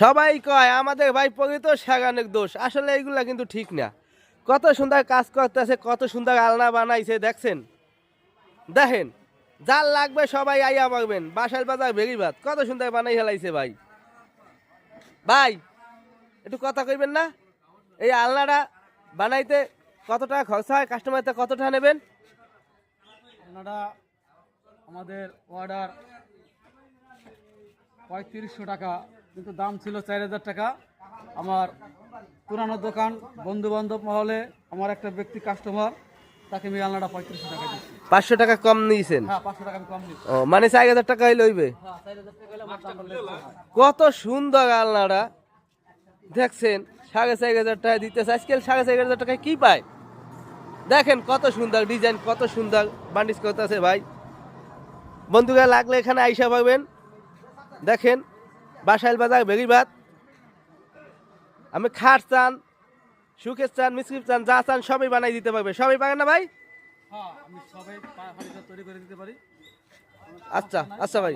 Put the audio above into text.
সবাই কয়, আমাদের ভাই প্রকৃত সাগানের দোষ। আসলে এইগুলা কিন্তু ঠিক না। কত সুন্দর কাজ করতেছে, কত সুন্দর আলনা বানাইছে, দেখছেন? দেখেন, যার লাগবে সবাই আইয়া পাবেন বাসার বাজার বেরিবাদ কত সুন্দর বানাই হেলাইছে ভাই। ভাই, একটু কথা কইবেন না? এই আলনাটা বানাইতে কত টাকা খরচা হয়? কাস্টমারতে কত টাকা নেবেন? আপনারা আমাদের অর্ডার পঁয়ত্রিশশো টাকা কিন্তু দাম ছিল চার হাজার টাকা। আমার পুরানো দোকান বন্ধু বান্ধব মহলে আমার একটা ব্যক্তি কাস্টমার তাকে আমি আলনাটা পঁয়ত্রিশশো টাকা দিচ্ছি পাঁচশো টাকা কম নিয়েছেন? হ্যাঁ পাঁচশো টাকা আমি কম ও মানে চার হাজার টাকাই লইবে? হ্যাঁ চার হাজার টাকা হলে আমার দামটা less কত সুন্দর আলনাটা। দেখছেন সাড়ে চার হাজার টাকা দিতেছে। আজকাল সাড়ে চার হাজার টাকায় কি পায়? দেখেন কত সুন্দর ডিজাইন কত সুন্দর বান্ডিস করতেছে ভাই। বন্ধুরা লাগলে এখানে আইসা পাবেন। দেখেন বাসাইল বাজার বেরিবাদ আমি খাট চান সুখের চান মিসকিপ চান যা চান সবই বানাই দিতে পারবে। সবই পারেন না ভাই? হ্যাঁ আচ্ছা আচ্ছা ভাই।